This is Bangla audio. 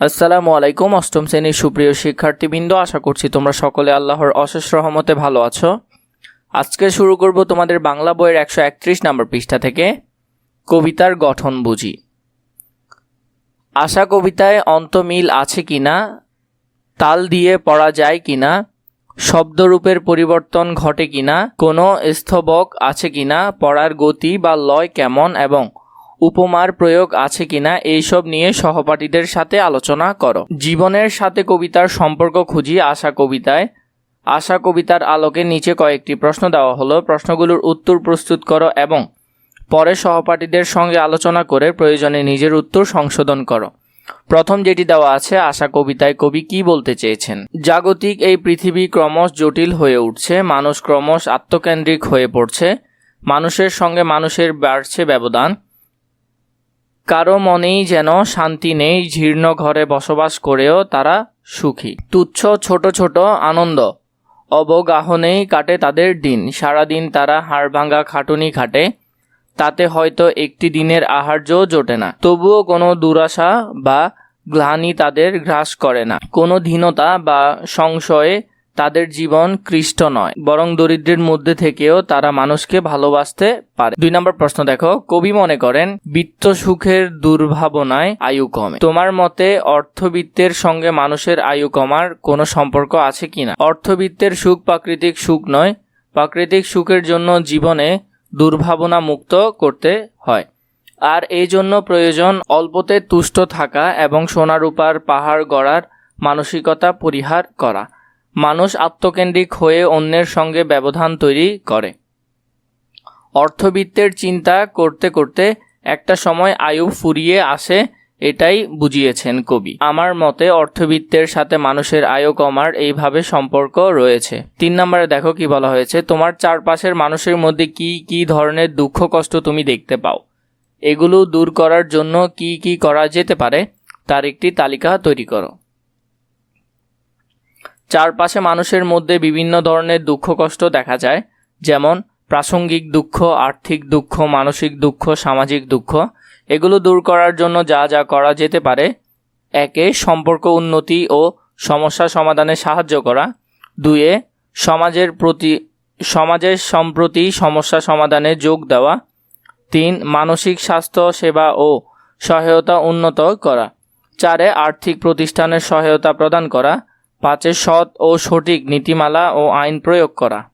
আসসালামু আলাইকুম, অষ্টম শ্রেণির সুপ্রিয় শিক্ষার্থীবৃন্দ, আশা করছি তোমরা সকলে আল্লাহর অশেষ রহমতে ভালো আছো। আজকে শুরু করব তোমাদের বাংলা বইয়ের একশো একত্রিশ নম্বর পৃষ্ঠা থেকে, কবিতার গঠন বুঝি। আশা কবিতায় অন্তমিল আছে কি না তাল দিয়ে পড়া যায় কি না শব্দরূপের পরিবর্তন ঘটে কিনা, কোনো স্থবক আছে কি না পড়ার গতি বা লয় কেমন এবং উপমার প্রয়োগ আছে কিনা এইসব নিয়ে সহপাঠীদের সাথে আলোচনা করো। জীবনের সাথে কবিতার সম্পর্ক খুঁজি আশা কবিতায়। আশা কবিতার আলোকে নিচে কয়েকটি প্রশ্ন দেওয়া হলো। প্রশ্নগুলোর উত্তর প্রস্তুত করো এবং পরে সহপাঠীদের সঙ্গে আলোচনা করে প্রয়োজনে নিজের উত্তর সংশোধন করো। প্রথম যেটি দেওয়া আছে, আশা কবিতায় কবি কি বলতে চেয়েছেন? জাগতিক এই পৃথিবী ক্রমশ জটিল হয়ে উঠছে, মানুষ ক্রমশ আত্মকেন্দ্রিক হয়ে পড়ছে, মানুষের সঙ্গে মানুষের বাড়ছে ব্যবধান কারও মনেই যেন শান্তি নেই, জীর্ণ ঘরে বসবাস করেও তারা সুখী। তুচ্ছ, ছোট ছোট আনন্দ। অবগাহনেই কাটে তাদের দিন। সারাদিন তারা হাড়ভাঙ্গা খাটুনি খাটে। তাতে হয়তো একটি দিনের আহার্য জোটে না। তবুও কোনো দুরাশা বা গ্লানি তাদের গ্রাস করে না। কোনো ধীনতা বা সংশয়ে তাদের জীবন কৃষ্ট নয়, বরং দরিদ্রের মধ্যে থেকেও তারা মানুষকে ভালোবাসতে পারে। দুই নম্বর প্রশ্ন দেখো, কবি মনে করেন, বিত্ত সুখের দুর্ভাবনায় আয়ু কমে। তোমার মতে অর্থবিত্তের সঙ্গে মানুষের আয়ু কমার কোনো সম্পর্ক আছে কিনা? অর্থবিত্তের সুখ প্রাকৃতিক সুখ নয়, প্রাকৃতিক সুখের জন্য জীবনে দুর্ভাবনা মুক্ত করতে হয়। আর এই জন্য প্রয়োজন অল্পতে তুষ্ট থাকা এবং সোনারূপার পাহাড় গড়ার মানসিকতা পরিহার করা। মানুষ আত্মকেন্দ্রিক হয়ে অন্যের সঙ্গে ব্যবধান তৈরি করে। অর্থবিত্তের চিন্তা করতে করতে একটা সময় আয়ু ফুরিয়ে আসে, এটাই বুঝিয়েছেন কবি। আমার মতে অর্থবিত্তের সাথে মানুষের আয়ু কমার এইভাবে সম্পর্ক রয়েছে। তিন নম্বরে দেখো কি বলা হয়েছে, তোমার চারপাশের মানুষের মধ্যে কি কি ধরনের দুঃখ কষ্ট তুমি দেখতে পাও? এগুলো দূর করার জন্য কি কি করা যেতে পারে? তার একটি তালিকা তৈরি করো। চারপাশে মানুষের মধ্যে বিভিন্ন ধরনের দুঃখ কষ্ট দেখা যায়, যেমন প্রাসঙ্গিক দুঃখ, আর্থিক দুঃখ, মানসিক দুঃখ, সামাজিক দুঃখ। এগুলো দূর করার জন্য যা যা করা যেতে পারে, একে সম্পর্ক উন্নতি ও সমস্যা সমাধানে সাহায্য করা। দুয়ে, সমাজের প্রতি, সমাজের সম্প্রতি সমস্যা সমাধানে যোগ দেওয়া। তিন, মানসিক স্বাস্থ্য, সেবা ও সহায়তা উন্নত করা। চারে, আর্থিক প্রতিষ্ঠানের সহায়তা প্রদান করা। পাঁচে সৎ ও সঠিক নীতিমালা ও আইন প্রয়োগ করা।